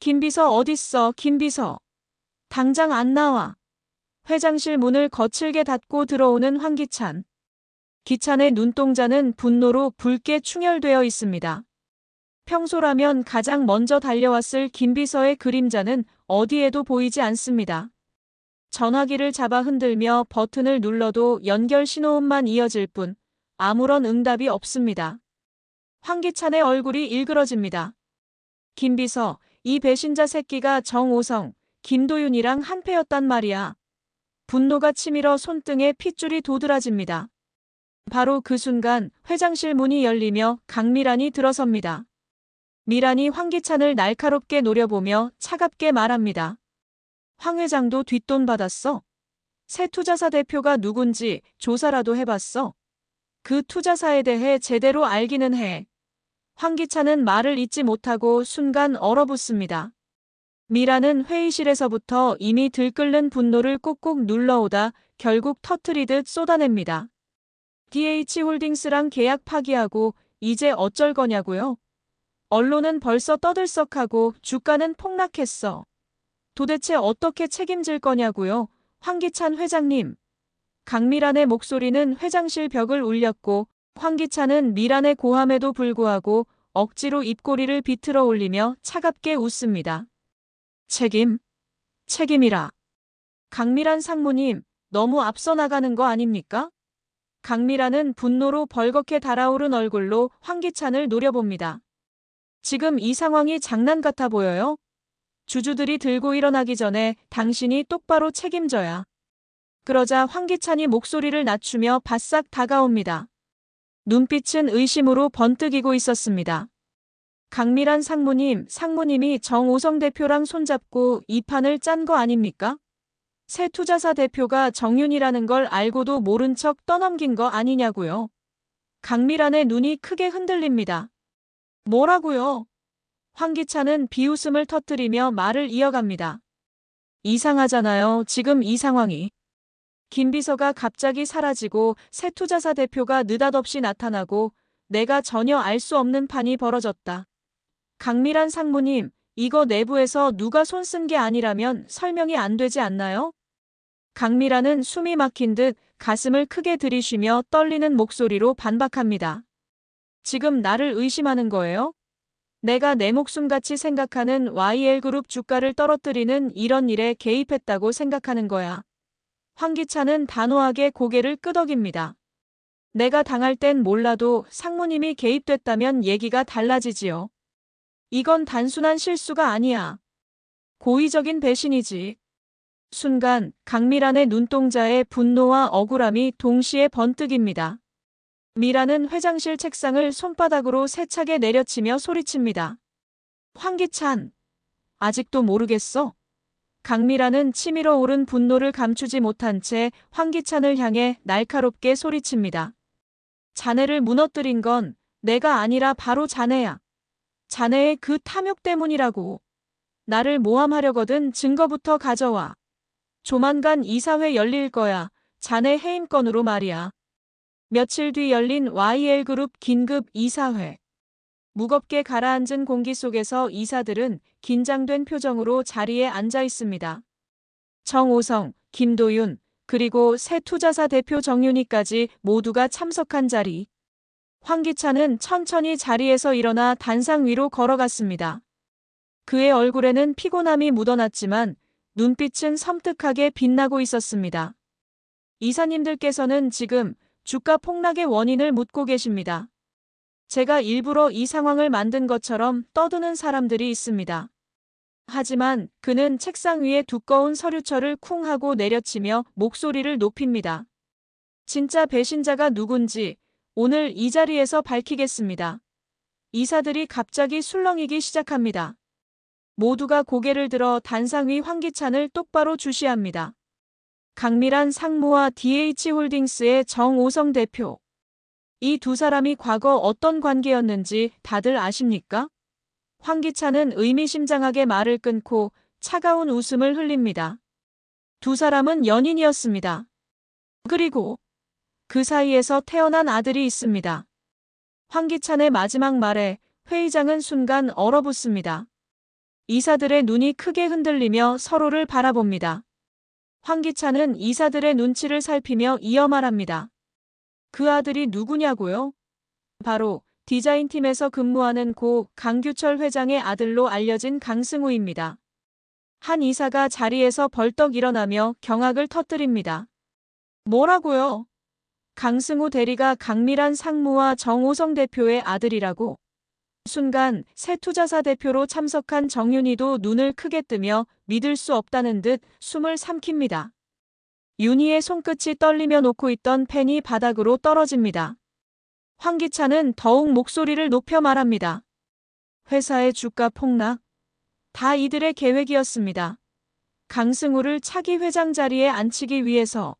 김비서 어딨어, 김비서. 당장 안 나와. 회장실 문을 거칠게 닫고 들어오는 황기찬. 기찬의 눈동자는 분노로 붉게 충혈되어 있습니다. 평소라면 가장 먼저 달려왔을 김비서의 그림자는 어디에도 보이지 않습니다. 전화기를 잡아 흔들며 버튼을 눌러도 연결 신호음만 이어질 뿐 아무런 응답이 없습니다. 황기찬의 얼굴이 일그러집니다. 김비서, 이 배신자 새끼가 정오성, 김도윤이랑 한패였단 말이야. 분노가 치밀어 손등에 핏줄이 도드라집니다. 바로 그 순간 회장실 문이 열리며 강미란이 들어섭니다. 미란이 황기찬을 날카롭게 노려보며 차갑게 말합니다. 황 회장도 뒷돈 받았어? 새 투자사 대표가 누군지 조사라도 해봤어? 그 투자사에 대해 제대로 알기는 해. 황기찬은 말을 잇지 못하고 순간 얼어붙습니다. 미라는 회의실에서부터 이미 들끓는 분노를 꾹꾹 눌러오다 결국 터트리듯 쏟아냅니다. DH홀딩스랑 계약 파기하고 이제 어쩔 거냐고요? 언론은 벌써 떠들썩하고 주가는 폭락했어. 도대체 어떻게 책임질 거냐고요? 황기찬 회장님. 강미란의 목소리는 회장실 벽을 울렸고 황기찬은 미란의 고함에도 불구하고 억지로 입꼬리를 비틀어 올리며 차갑게 웃습니다. 책임? 책임이라. 강미란 상무님, 너무 앞서 나가는 거 아닙니까? 강미란은 분노로 벌겋게 달아오른 얼굴로 황기찬을 노려봅니다. 지금 이 상황이 장난 같아 보여요? 주주들이 들고 일어나기 전에 당신이 똑바로 책임져야. 그러자 황기찬이 목소리를 낮추며 바싹 다가옵니다. 눈빛은 의심으로 번뜩이고 있었습니다. 강미란 상무님, 상무님이 정오성 대표랑 손잡고 이 판을 짠 거 아닙니까? 새 투자사 대표가 정윤이라는 걸 알고도 모른 척 떠넘긴 거 아니냐고요. 강미란의 눈이 크게 흔들립니다. 뭐라고요? 황기찬은 비웃음을 터뜨리며 말을 이어갑니다. 이상하잖아요, 지금 이 상황이. 김 비서가 갑자기 사라지고 새 투자사 대표가 느닷없이 나타나고 내가 전혀 알 수 없는 판이 벌어졌다. 강미란 상무님, 이거 내부에서 누가 손 쓴 게 아니라면 설명이 안 되지 않나요? 강미란은 숨이 막힌 듯 가슴을 크게 들이쉬며 떨리는 목소리로 반박합니다. 지금 나를 의심하는 거예요? 내가 내 목숨같이 생각하는 YL그룹 주가를 떨어뜨리는 이런 일에 개입했다고 생각하는 거야. 황기찬은 단호하게 고개를 끄덕입니다. 내가 당할 땐 몰라도 상무님이 개입됐다면 얘기가 달라지지요. 이건 단순한 실수가 아니야. 고의적인 배신이지. 순간 강미란의 눈동자에 분노와 억울함이 동시에 번뜩입니다. 미란은 회장실 책상을 손바닥으로 세차게 내려치며 소리칩니다. 황기찬, 아직도 모르겠어? 강미란은 치밀어 오른 분노를 감추지 못한 채 황기찬을 향해 날카롭게 소리칩니다. 자네를 무너뜨린 건 내가 아니라 바로 자네야. 자네의 그 탐욕 때문이라고. 나를 모함하려거든 증거부터 가져와. 조만간 이사회 열릴 거야. 자네 해임 건으로 말이야. 며칠 뒤 열린 YL그룹 긴급 이사회. 무겁게 가라앉은 공기 속에서 이사들은 긴장된 표정으로 자리에 앉아 있습니다. 정오성, 김도윤, 그리고 새 투자사 대표 정윤희까지 모두가 참석한 자리. 황기찬은 천천히 자리에서 일어나 단상 위로 걸어갔습니다. 그의 얼굴에는 피곤함이 묻어났지만 눈빛은 섬뜩하게 빛나고 있었습니다. 이사님들께서는 지금 주가 폭락의 원인을 묻고 계십니다. 제가 일부러 이 상황을 만든 것처럼 떠드는 사람들이 있습니다. 하지만 그는 책상 위에 두꺼운 서류철을 쿵 하고 내려치며 목소리를 높입니다. 진짜 배신자가 누군지 오늘 이 자리에서 밝히겠습니다. 이사들이 갑자기 술렁이기 시작합니다. 모두가 고개를 들어 단상 위 황기찬을 똑바로 주시합니다. 강미란 상무와 DH홀딩스의 정오성 대표. 이 두 사람이 과거 어떤 관계였는지 다들 아십니까? 황기찬은 의미심장하게 말을 끊고 차가운 웃음을 흘립니다. 두 사람은 연인이었습니다. 그리고 그 사이에서 태어난 아들이 있습니다. 황기찬의 마지막 말에 회의장은 순간 얼어붙습니다. 이사들의 눈이 크게 흔들리며 서로를 바라봅니다. 황기찬은 이사들의 눈치를 살피며 이어 말합니다. 그 아들이 누구냐고요? 바로 디자인팀에서 근무하는 고 강규철 회장의 아들로 알려진 강승우입니다. 한 이사가 자리에서 벌떡 일어나며 경악을 터뜨립니다. 뭐라고요? 강승우 대리가 강미란 상무와 정호성 대표의 아들이라고. 순간 새 투자사 대표로 참석한 정윤희도 눈을 크게 뜨며 믿을 수 없다는 듯 숨을 삼킵니다. 윤희의 손끝이 떨리며 놓고 있던 펜이 바닥으로 떨어집니다. 황기찬은 더욱 목소리를 높여 말합니다. 회사의 주가 폭락. 다 이들의 계획이었습니다. 강승우를 차기 회장 자리에 앉히기 위해서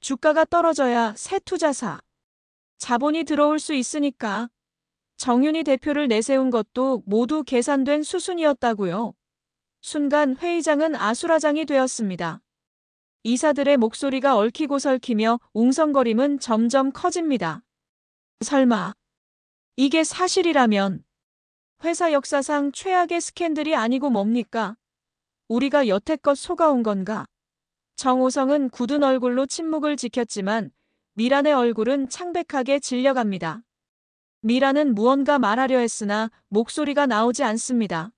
주가가 떨어져야 새 투자사. 자본이 들어올 수 있으니까. 정윤희 대표를 내세운 것도 모두 계산된 수순이었다고요. 순간 회의장은 아수라장이 되었습니다. 이사들의 목소리가 얽히고 설키며 웅성거림은 점점 커집니다. 설마 이게 사실이라면 회사 역사상 최악의 스캔들이 아니고 뭡니까? 우리가 여태껏 속아온 건가? 정호성은 굳은 얼굴로 침묵을 지켰지만 미란의 얼굴은 창백하게 질려갑니다. 미란은 무언가 말하려 했으나 목소리가 나오지 않습니다.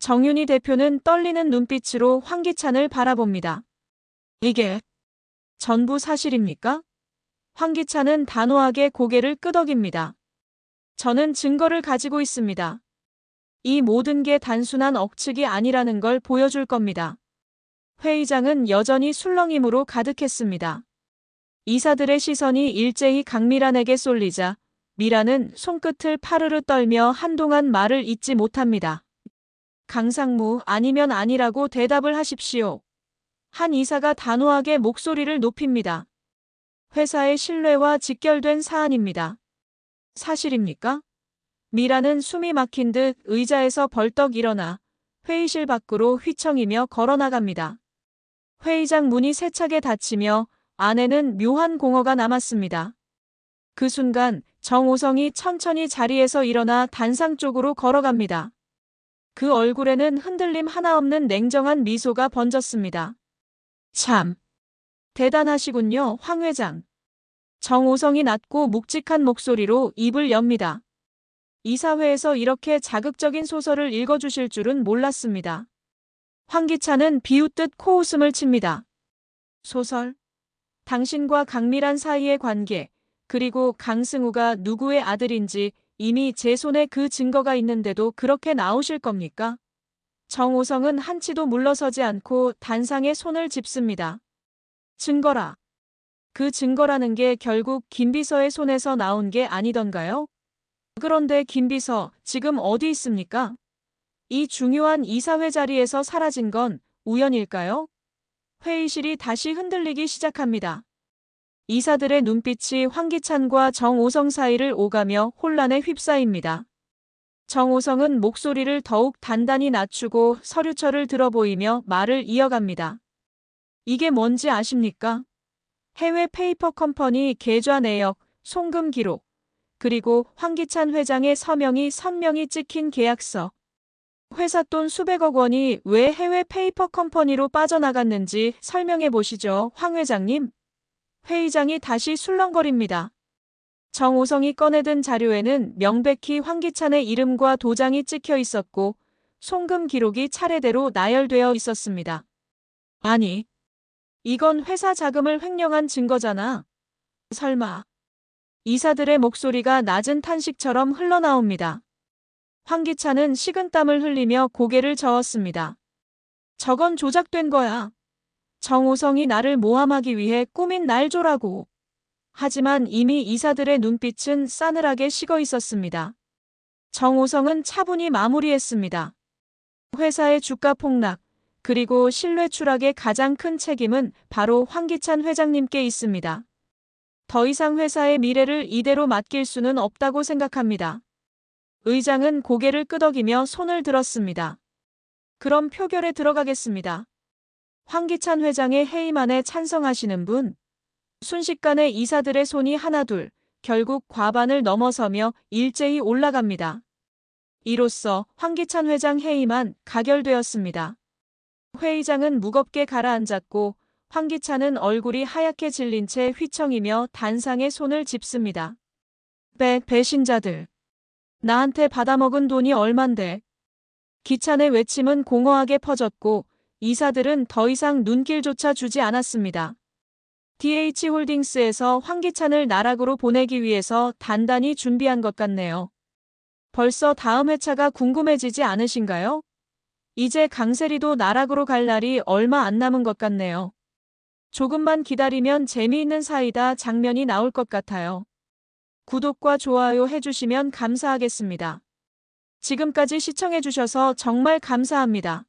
정윤희 대표는 떨리는 눈빛으로 황기찬을 바라봅니다. 이게 전부 사실입니까? 황기찬은 단호하게 고개를 끄덕입니다. 저는 증거를 가지고 있습니다. 이 모든 게 단순한 억측이 아니라는 걸 보여줄 겁니다. 회의장은 여전히 술렁임으로 가득했습니다. 이사들의 시선이 일제히 강미란에게 쏠리자 미란은 손끝을 파르르 떨며 한동안 말을 잇지 못합니다. 강상무 아니면 아니라고 대답을 하십시오. 한 이사가 단호하게 목소리를 높입니다. 회사의 신뢰와 직결된 사안입니다. 사실입니까? 미라는 숨이 막힌 듯 의자에서 벌떡 일어나 회의실 밖으로 휘청이며 걸어나갑니다. 회의장 문이 세차게 닫히며 안에는 묘한 공허가 남았습니다. 그 순간 정오성이 천천히 자리에서 일어나 단상 쪽으로 걸어갑니다. 그 얼굴에는 흔들림 하나 없는 냉정한 미소가 번졌습니다. 참. 대단하시군요, 황 회장. 정오성이 낮고 묵직한 목소리로 입을 엽니다. 이사회에서 이렇게 자극적인 소설을 읽어주실 줄은 몰랐습니다. 황기찬은 비웃듯 코웃음을 칩니다. 소설? 당신과 강미란 사이의 관계, 그리고 강승우가 누구의 아들인지 이미 제 손에 그 증거가 있는데도 그렇게 나오실 겁니까? 정오성은 한치도 물러서지 않고 단상에 손을 짚습니다. 증거라. 그 증거라는 게 결국 김 비서의 손에서 나온 게 아니던가요? 그런데 김 비서 지금 어디 있습니까? 이 중요한 이사회 자리에서 사라진 건 우연일까요? 회의실이 다시 흔들리기 시작합니다. 이사들의 눈빛이 황기찬과 정오성 사이를 오가며 혼란에 휩싸입니다. 정오성은 목소리를 더욱 단단히 낮추고 서류철을 들어보이며 말을 이어갑니다. 이게 뭔지 아십니까? 해외 페이퍼 컴퍼니 계좌 내역, 송금 기록, 그리고 황기찬 회장의 서명이 선명히 찍힌 계약서. 회사 돈 수백억 원이 왜 해외 페이퍼 컴퍼니로 빠져나갔는지 설명해 보시죠, 황 회장님. 회의장이 다시 술렁거립니다. 정오성이 꺼내든 자료에는 명백히 황기찬의 이름과 도장이 찍혀 있었고 송금 기록이 차례대로 나열되어 있었습니다. 아니, 이건 회사 자금을 횡령한 증거잖아. 설마. 이사들의 목소리가 낮은 탄식처럼 흘러나옵니다. 황기찬은 식은땀을 흘리며 고개를 저었습니다. 저건 조작된 거야. 정호성이 나를 모함하기 위해 꾸민 날조라고. 하지만 이미 이사들의 눈빛은 싸늘하게 식어 있었습니다. 정호성은 차분히 마무리했습니다. 회사의 주가 폭락, 그리고 신뢰 추락의 가장 큰 책임은 바로 황기찬 회장님께 있습니다. 더 이상 회사의 미래를 이대로 맡길 수는 없다고 생각합니다. 의장은 고개를 끄덕이며 손을 들었습니다. 그럼 표결에 들어가겠습니다. 황기찬 회장의 해임안에 찬성하시는 분? 순식간에 이사들의 손이 하나둘 결국 과반을 넘어서며 일제히 올라갑니다. 이로써 황기찬 회장 해임안 가결되었습니다. 회의장은 무겁게 가라앉았고 황기찬은 얼굴이 하얗게 질린 채 휘청이며 단상에 손을 짚습니다. 배, 배신자들. 나한테 받아먹은 돈이 얼만데. 기찬의 외침은 공허하게 퍼졌고 이사들은 더 이상 눈길조차 주지 않았습니다. DH홀딩스에서 황기찬을 나락으로 보내기 위해서 단단히 준비한 것 같네요. 벌써 다음 회차가 궁금해지지 않으신가요? 이제 강세리도 나락으로 갈 날이 얼마 안 남은 것 같네요. 조금만 기다리면 재미있는 사이다 장면이 나올 것 같아요. 구독과 좋아요 해주시면 감사하겠습니다. 지금까지 시청해주셔서 정말 감사합니다.